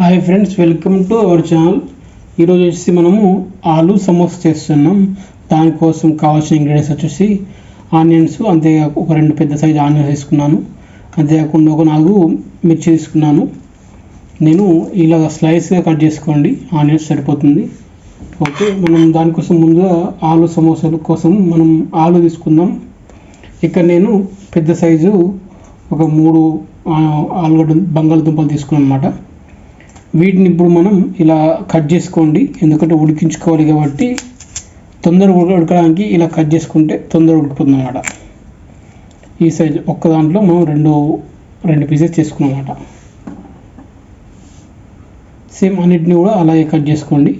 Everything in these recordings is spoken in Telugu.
Hi friends welcome to our channel ఈరోజు వచ్చేసి మనము ఆలు సమోసా చేస్తున్నాం. దానికోసం కావాల్సిన ఇంగ్రీడియంట్స్ వచ్చేసి ఆనియన్స్ అంతేకాక ఒక రెండు పెద్ద సైజు ఆనియన్స్ తీసుకున్నాను. అంతేకాకుండా ఒక నాలుగు మిర్చి తీసుకున్నాను. నేను ఇలా స్లైస్గా కట్ చేసుకోండి ఆనియన్స్ సరిపోతుంది. ఓకే మనం దానికోసం ముందుగా ఆలు సమోసాల కోసం మనం ఆలు తీసుకుందాం. ఇక్కడ నేను పెద్ద సైజు ఒక మూడు ఆలుగడ్డ బంగాళదుంపలు తీసుకున్నాను అనమాట వీటిని ఇప్పుడు మనం ఇలా కట్ చేసుకోండి. ఎందుకంటే ఉడికించుకోవాలి కాబట్టి తొందరగా ఉడకడానికి ఇలా కట్ చేసుకుంటే తొందరగా ఉడుకుతుంది అనమాట ఈ సైజు ఒక్క దాంట్లో మనం రెండు రెండు పీసెస్ చేసుకున్నాం సేమ్ అన్నిటిని కూడా అలాగే కట్ చేసుకోండి.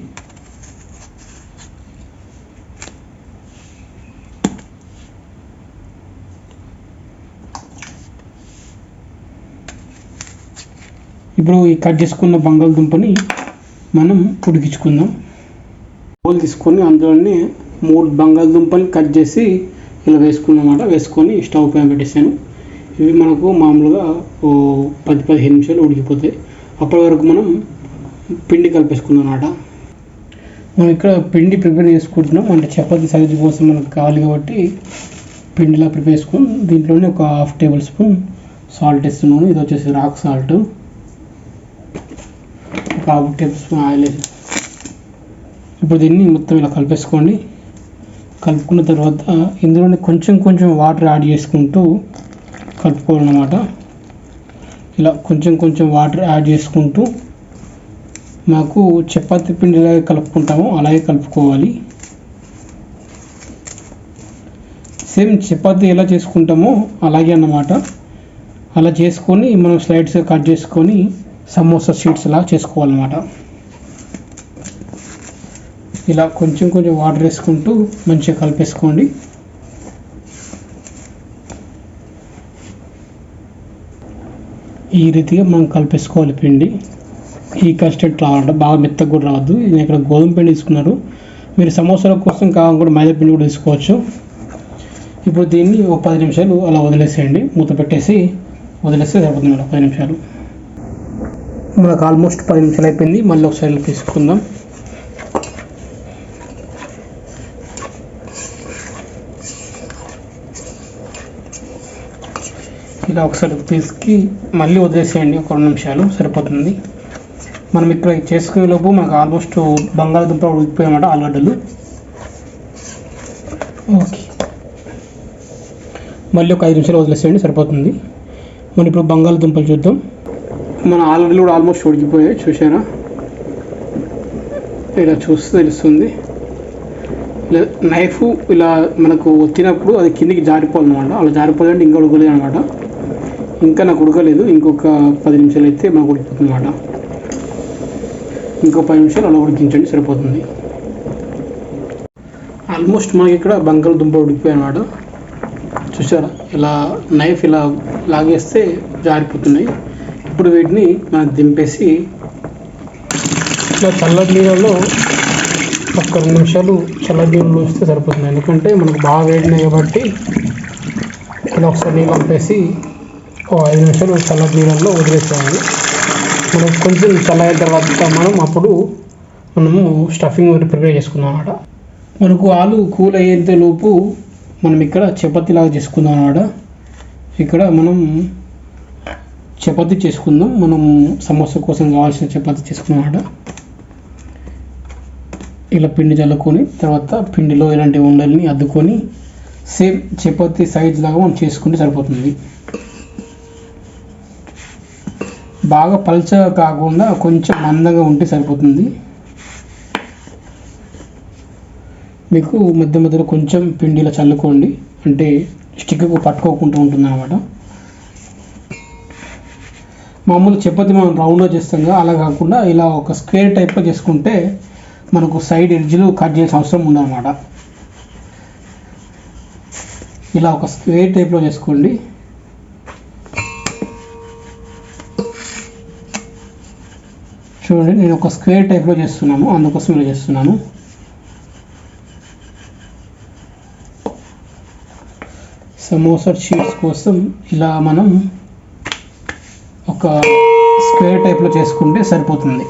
ఇప్పుడు ఈ కట్ చేసుకున్న బంగాళదుంపని మనం ఉడికించుకుందాం. బౌల్ తీసుకొని అందులోనే మూడు బంగాళదుంపని కట్ చేసి ఇలా వేసుకున్నమాట వేసుకొని స్టవ్ పైన పెట్టేసాను ఇవి మనకు మామూలుగా ఓ పది పదిహేను నిమిషాలు ఉడికిపోతాయి. అప్పటి వరకు మనం పిండి కలిపేసుకుందాం అన్నమాట. మనం ఇక్కడ పిండి ప్రిపేర్ చేసుకుంటున్నాం. అంటే చపాతి సైజు కోసం మనకు కావాలి కాబట్టి పిండిలా ప్రిపేర్ చేసుకుని దీంట్లోనే ఒక హాఫ్ టేబుల్ స్పూన్ సాల్ట్ వేస్తున్నాను. ఇది వచ్చేసి రాక్ సాల్ట్. ఒక హాఫ్ టేబుల్ స్పూన్ ఆయిల్ ఇప్పుడు దీన్ని మొత్తం ఇలా కలిపేసుకోండి. కలుపుకున్న తర్వాత ఇందులోనే కొంచెం కొంచెం వాటర్ యాడ్ చేసుకుంటూ కలుపుకోవాలన్నమాట. ఇలా కొంచెం కొంచెం వాటర్ యాడ్ చేసుకుంటూ మాకు చపాతి పిండిలాగా కలుపుకుంటాము. అలాగే కలుపుకోవాలి. సేమ్ చపాతి ఎలా చేసుకుంటామో అలాగే అన్నమాట. అలా చేసుకొని మనం స్లైడ్స్గా కట్ చేసుకొని సమోసా షీట్స్ లా చేసుకోవాలన్నమాట. ఇలా కొంచెం కొంచెం వాటర్ వేసుకుంటూ మంచిగా కలిపేసుకోండి. ఈ రీతిగా మనం కలిపేసుకోవాలి పిండి. ఈ కస్టర్డ్ రావాలంటే బాగా మెత్తగా కూడా రావద్దు. నేను ఇక్కడ గోధుమ పిండి తీసుకున్నారు. మీరు సమోసాల కోసం కావాలనుకుంటే మైదా పిండి కూడా తీసుకోవచ్చు. ఇప్పుడు దీన్ని ఒక పది నిమిషాలు అలా వదిలేసేయండి. మూత పెట్టేసి వదిలేస్తే సరిపోతుంది ఒక పది నిమిషాలు. మనకు ఆల్మోస్ట్ పది నిమిషాలు అయిపోయింది. మళ్ళీ ఒకసారి తీసుకుందాం. ఇలా ఒకసారి తీసుకు మళ్ళీ వదిలేసేయండి. ఒక రెండు నిమిషాలు సరిపోతుంది. మనం ఇక్కడ చేసుకునే లోపు మనకు ఆల్మోస్ట్ బంగాళదుంప ఉడికిపోయామన్నమాట ఆలుగడ్డలు. ఓకే. మళ్ళీ ఒక ఐదు నిమిషాలు వదిలేసేయండి. సరిపోతుంది. మనం ఇప్పుడు బంగాళదుంపలు చూద్దాం. మన ఆల్రెడీ కూడా ఆల్మోస్ట్ ఉడికిపోయాయి చూసారా ఇలా చూస్తే తెలుస్తుంది. ఇలా నైఫ్ ఇలా మనకు ఒత్తినప్పుడు అది కిందికి జారిపోవాలన్నమాట. అలా జారిపోవాలంటే ఇంకా ఉడకలేదు అనమాట ఇంకా నాకు ఉడకలేదు. ఇంకొక పది నిమిషాలు అయితే మనకు ఉడికిపోతుంది అనమాట ఇంకో పది నిమిషాలు అలా ఉడికించండి సరిపోతుంది. ఆల్మోస్ట్ మనకి ఇక్కడ బంగాళదుంప ఉడికిపోయాయి అనమాట చూసారా ఇలా నైఫ్ ఇలా లాగేస్తే జారిపోతున్నాయి. ఇప్పుడు వీటిని మనం దింపేసి ఇట్లా చల్లటి నీళ్ళలో ఒక రెండు నిమిషాలు చల్లటి నీళ్ళు వస్తే సరిపోతుంది. ఎందుకంటే మనకు బాగా వేడినాయి కాబట్టి ఇలా ఒకసారి నీళ్ళు పంపేసి ఓ ఐదు నిమిషాలు చల్లటి నీళ్ళల్లో వదిలేసేయాలి. మనం కొంచెం చల్లైన తర్వాత మనం అప్పుడు మనము స్టఫింగ్ ప్రిపేర్ చేసుకుందాం అన్నమాట. మనకు ఆలు కూల్ అయ్యేంత లోపు మనం ఇక్కడ చపాతీలాగా చేసుకుందాం అన్నమాట. ఇక్కడ మనం చపాతి చేసుకుందాం. మనం సమోసా కోసం కావాల్సిన చపాతి చేసుకుందాం ఇలా పిండి చల్లుకొని తర్వాత పిండిలో ఇలాంటి ఉండల్ని అద్దుకొని సేమ్ చపాతి సైజ్ లాగా మనం చేసుకుంటే సరిపోతుంది. బాగా పల్చగా కాకుండా కొంచెం మందంగా ఉంటే సరిపోతుంది. మీకు మధ్య మధ్యలో కొంచెం పిండిలో చల్లుకోండి. అంటే స్టిక్కు పట్టుకోకుండా ఉంటుంది అనమాట మామూలు చపాతి మనం రౌండ్గా చేస్తాం కదా అలా కాకుండా ఇలా ఒక స్క్వేర్ టైప్లో చేసుకుంటే మనకు సైడ్ ఎడ్జ్లు కట్ చేయాల్సిన అవసరం ఉందన్నమాట. ఇలా ఒక స్క్వేర్ టైప్లో చేసుకోండి. చూడండి నేను ఒక స్క్వేర్ టైప్లో చేస్తున్నాను అందుకోసం ఇలా చేస్తున్నాను. సమోసా షీట్స్ కోసం ఇలా మనం ఒక స్క్వేర్ టైప్లో చేసుకుంటే సరిపోతుంది.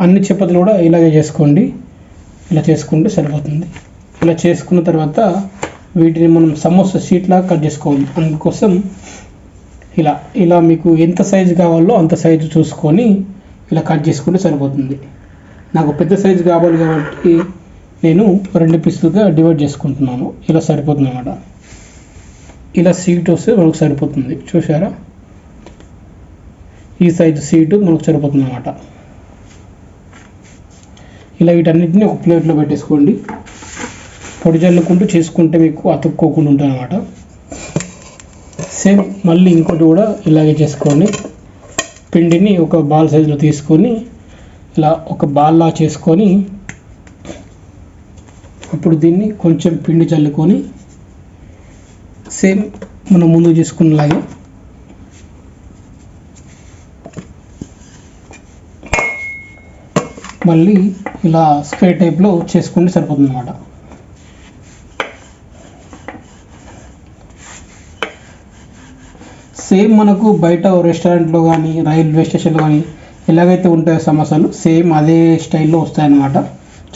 అన్ని చపాతీలు కూడా ఇలాగే చేసుకోండి. ఇలా చేసుకుంటే సరిపోతుంది. ఇలా చేసుకున్న తర్వాత వీటిని మనం సమోసా షీట్లా లాగా కట్ చేసుకోవాలి. అందుకోసం ఇలా ఇలా మీకు ఎంత సైజు కావాలో అంత సైజు చూసుకొని ఇలా కట్ చేసుకుంటే సరిపోతుంది. నాకు పెద్ద సైజు కావాలి కాబట్టి నేను రెండు పీసులుగా డివైడ్ చేసుకుంటున్నాను. ఇలా సరిపోతుంది అన్నమాట ఇలా సీట్ వస్తే మనకు సరిపోతుంది. చూసారా ఈ సైజు సీటు మనకు సరిపోతుంది అన్నమాట ఇలా వీటన్నిటిని ఒక ప్లేట్లో పెట్టేసుకోండి. పొడి చల్లుకుంటూ చేసుకుంటే మీకు అతుక్కోకుండా ఉంటుంది అనమాట సేమ్ మళ్ళీ ఇంకోటి కూడా ఇలాగే చేసుకోండి. పిండిని ఒక బాల్ సైజులో తీసుకొని ఇలా ఒక బాల్లా చేసుకొని అప్పుడు దీన్ని కొంచెం పిండి చల్లుకొని సేమ్ మనం ముందు చేసుకున్నలాగే మళ్ళీ ఇలా స్క్వేర్ టైప్లో చేసుకుంటే సరిపోతుంది అనమాట సేమ్ మనకు బయట రెస్టారెంట్లో కానీ రైల్వే స్టేషన్లో కానీ ఎలాగైతే ఉంటాయో సమోసాలు సేమ్ అదే స్టైల్లో వస్తాయన్నమాట.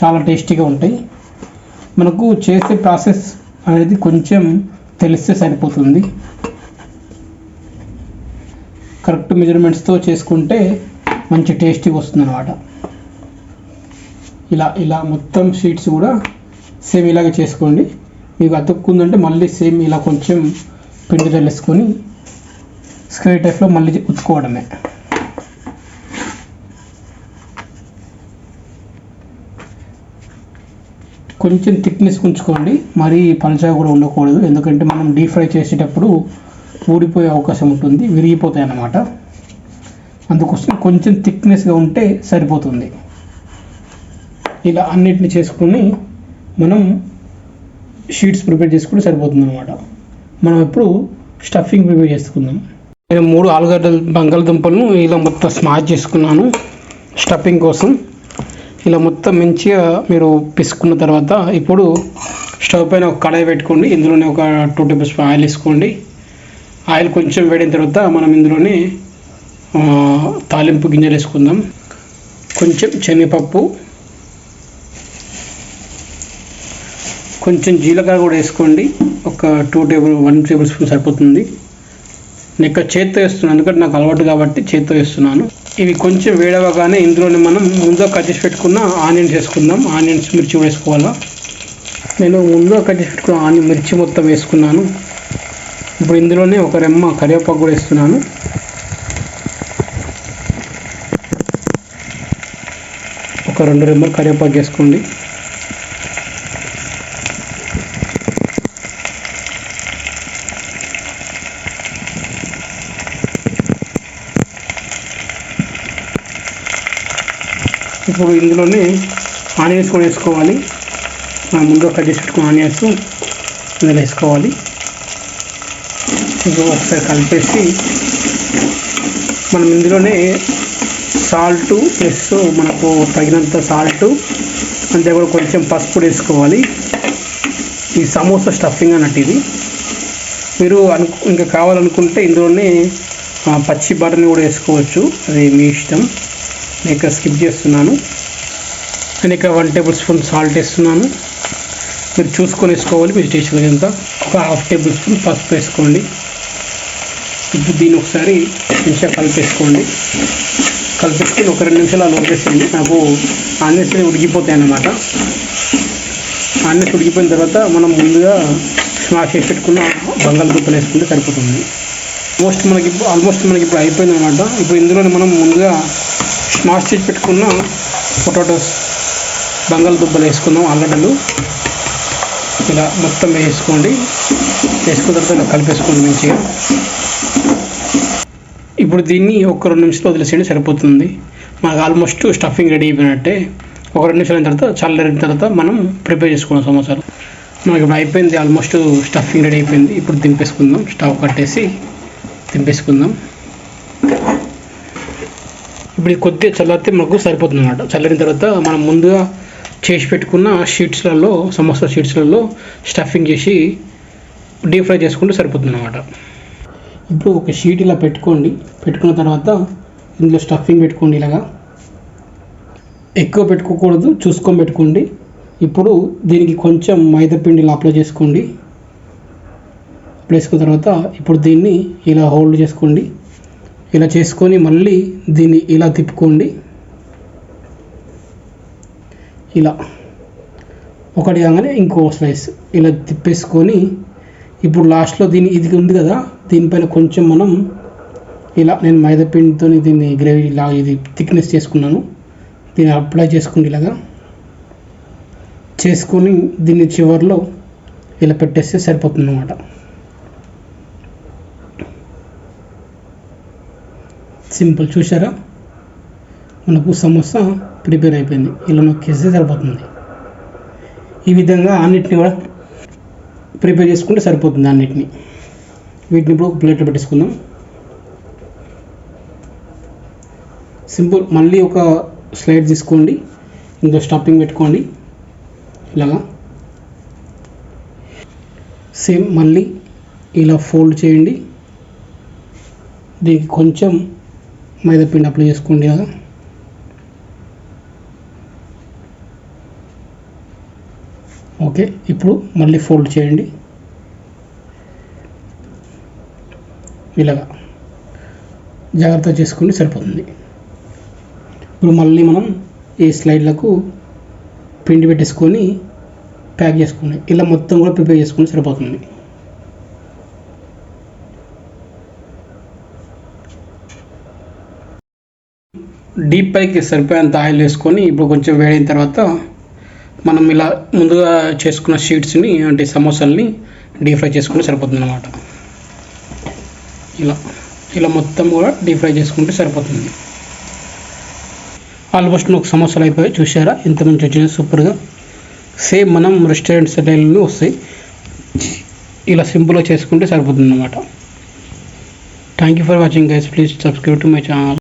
చాలా టేస్టీగా ఉంటాయి. మనకు చేసే ప్రాసెస్ అనేది కొంచెం తెలిస్తే సరిపోతుంది. కరెక్ట్ మెజర్మెంట్స్తో చేసుకుంటే మంచి టేస్టీగా వస్తుంది అనమాట ఇలా ఇలా మొత్తం షీట్స్ కూడా సేమ్ ఇలాగే చేసుకోండి. మీకు అతుక్కుందంటే మళ్ళీ సేమ్ ఇలా కొంచెం పిండి చల్లేసుకొని స్క్వేర్ టైప్లో మళ్ళీ ఉతుకోవడమే కొంచెం థిక్నెస్ ఉంచుకోండి. మరీ పలచగా కూడా ఉండకూడదు. ఎందుకంటే మనం డీప్ ఫ్రై చేసేటప్పుడు ఊడిపోయే అవకాశం ఉంటుంది. విరిగిపోతాయి అన్నమాట అందుకోసం కొంచెం థిక్నెస్గా ఉంటే సరిపోతుంది. ఇలా అన్నిటిని చేసుకుని మనం షీట్స్ ప్రిపేర్ చేసుకుంటే సరిపోతుంది అనమాట మనం ఇప్పుడు స్టఫింగ్ ప్రిపేర్ చేసుకుందాం. నేను మూడు ఆలుగడ్డ బంగాళదుంపలను ఇలా మొత్తం స్మాష్ చేసుకున్నాను. స్టఫింగ్ కోసం. ఇలా మొత్తం మంచిగా మీరు పిసుకున్న తర్వాత ఇప్పుడు స్టవ్ పైన ఒక కడాయి పెట్టుకోండి. ఇందులోనే ఒక టూ టేబుల్ స్పూన్ ఆయిల్ వేసుకోండి. ఆయిల్ కొంచెం వేడిన తర్వాత మనం ఇందులోనే తాలింపు గింజలు వేసుకుందాం. కొంచెం శనగపప్పు కొంచెం జీలకర్ర కూడా వేసుకోండి. ఒక two table one tablespoon సరిపోతుంది. నేను ఇక్కడ చేత్తో వేస్తున్నాను ఎందుకంటే నాకు అలవాటు కాబట్టి చేత్తో వేస్తున్నాను. ఇవి కొంచెం వేడవగానే ఇందులోనే మనం ముందుగా కట్ చేసి పెట్టుకున్న ఆనియన్స్ వేసుకుందాం. ఆనియన్స్ మిర్చి వేసుకోవాలా? నేను ముందుగా కట్ చేసి పెట్టుకున్న ఆనియన్ మిర్చి మొత్తం వేసుకున్నాను. ఇప్పుడు ఇందులోనే ఒక రెమ్మ కరివేపాకు కూడా వేస్తున్నాను. ఒక రెండు రెమ్మలు కరివేపాకు వేసుకోండి. ఇప్పుడు ఇందులోనే ఆనియన్స్ కూడా వేసుకోవాలి. మనం ముందుగా కట్ చేసి పెట్టుకున్న ఆనియన్స్ ఇందులో వేసుకోవాలి. ఇంకో ఒకసారి కలిపేసి మనం ఇందులోనే సాల్ట్ ప్లస్ మనకు తగినంత సాల్ట్ అంతే కూడా కొంచెం పసుపు వేసుకోవాలి. ఈ సమోసా స్టఫింగ్ అన్నట్టు ఇది. మీరు అను ఇంకా కావాలనుకుంటే ఇందులోనే పచ్చి బటర్ని కూడా వేసుకోవచ్చు. అది మీ ఇష్టం. నేను ఇక్కడ స్కిప్ చేస్తున్నాను. నేను ఇక్కడ వన్ టేబుల్ స్పూన్ సాల్ట్ వేస్తున్నాను. మీరు చూసుకొని వేసుకోవాలి వెజిటేషన్ ఎంత ఒక హాఫ్ టేబుల్ స్పూన్ పసుపు వేసుకోండి. ఇప్పుడు దీన్ని ఒకసారి మంచిగా కలిపేసుకోండి. కలిపేసుకొని ఒక రెండు నిమిషాలు అలా వదిలేసేయండి. నాకు ఆనియన్స్ ఉడికిపోతాయి అన్నమాట. ఆనియన్స్ ఉడికిపోయిన తర్వాత మనం ముందుగా స్మాష్ చేసి పెట్టుకున్న బంగాళదుంపలు వేసుకుంటే సరిపోతుంది. ఆల్మోస్ట్ మనకి ఆల్మోస్ట్ మనకి ఇప్పుడు అయిపోయింది అనమాట ఇప్పుడు ఇందులోనే మనం ముందుగా స్మాష్ చేసి పెట్టుకున్న పొటాటోస్ బంగాళదుంపలు వేసుకుందాం ఆలుగడ్డలు. ఇలా మొత్తం వేసుకోండి. వేసుకున్న తర్వాత ఇలా కలిపేసుకోండి మంచిగా. ఇప్పుడు దీన్ని ఒక రెండు నిమిషాలు వదిలేసేయండి సరిపోతుంది. మనకు ఆల్మోస్ట్ స్టఫింగ్ రెడీ అయిపోయినట్టే. ఒక రెండు నిమిషాలు అయిన తర్వాత చల్లరిన తర్వాత మనం ప్రిపేర్ చేసుకున్నాం సమోసాలు. మనకి ఇప్పుడు అయిపోయింది ఆల్మోస్ట్ స్టఫింగ్ రెడీ అయిపోయింది. ఇప్పుడు దింపేసుకుందాం స్టవ్ కట్టేసి దింపేసుకుందాం. ఇప్పుడు కొద్దిగా చల్లారితే మనకు సరిపోతుంది అనమాట చల్లారిన తర్వాత మనం ముందుగా చేసి పెట్టుకున్న షీట్స్లలో సమోసా షీట్స్లలో స్టఫింగ్ చేసి డీప్ ఫ్రై చేసుకుంటే సరిపోతుంది అనమాట ఇప్పుడు ఒక షీట్ ఇలా పెట్టుకోండి. పెట్టుకున్న తర్వాత ఇందులో స్టఫింగ్ పెట్టుకోండి ఇలాగా. ఎక్కువ పెట్టుకోకూడదు చూసుకొని పెట్టుకోండి. ఇప్పుడు దీనికి కొంచెం మైదా పిండిలో అప్లై చేసుకోండి. అప్లై చేసుకున్న తర్వాత ఇప్పుడు దీన్ని ఇలా హోల్డ్ చేసుకోండి. ఇలా చేసుకొని మళ్ళీ దీన్ని ఇలా తిప్పుకోండి. ఇలా. ఒకటి కాగానే ఇంకో స్లైస్ ఇలా తిప్పేసుకొని ఇప్పుడు లాస్ట్లో దీని ఇది ఉంది కదా దీనిపైన కొంచెం మనం ఇలా నేను మైదాపిండితో దీన్ని గ్రేవీ ఇలా ఇది థిక్నెస్ చేసుకున్నాను. దీన్ని అప్లై చేసుకుని ఇలాగా. చేసుకొని దీన్ని చివర్లో ఇలా పెట్టేస్తే సరిపోతుంది అన్నమాట సింపుల్ చూసారా మనకు సమోసా ప్రిపేర్ అయిపోయింది. ఇలా నొక్కేస్తే సరిపోతుంది. ఈ విధంగా అన్నిటిని కూడా ప్రిపేర్ చేసుకుంటే సరిపోతుంది అన్నిటిని. వీటిని ఇప్పుడు ప్లేట్లో పెట్టేసుకుందాం. సింపుల్ మళ్ళీ ఒక స్లైడ్ తీసుకోండి. ఇందులో స్టఫింగ్ పెట్టుకోండి. ఇలాగా. సేమ్ మళ్ళీ ఇలా ఫోల్డ్ చేయండి. దీనికి కొంచెం మైదా పిండి అప్లై చేసుకోండి కదా. ఓకే ఇప్పుడు మళ్ళీ ఫోల్డ్ చేయండి. ఇలాగా. జాగ్రత్త చేసుకుంటే సరిపోతుంది. ఇప్పుడు మళ్ళీ మనం ఈ స్లైడ్లకు పిండి పెట్టేసుకొని ప్యాక్ చేసుకోండి. ఇలా మొత్తం కూడా ప్రిపేర్ చేసుకుంటే సరిపోతుంది. డీప్ పైకి సరిపోయేంత ఆయిల్ వేసుకొని ఇప్పుడు కొంచెం వేడైన తర్వాత మనం ఇలా ముందుగా చేసుకున్న షీట్స్ని అంటే సమోసాలని డీప్ ఫ్రై చేసుకుంటే సరిపోతుంది అనమాట ఇలా ఇలా మొత్తం కూడా డీప్ ఫ్రై చేసుకుంటే సరిపోతుంది. ఆల్మోస్ట్ ఒక సమోసాలు అయిపోయాయి చూసారా ఇంత మంచి వచ్చింది సూపర్గా. సేమ్ మనం రెస్టారెంట్ స్టైల్లో వస్తాయి. ఇలా సింపుల్గా చేసుకుంటే సరిపోతుంది అనమాట thank you for watching guys please subscribe to my channel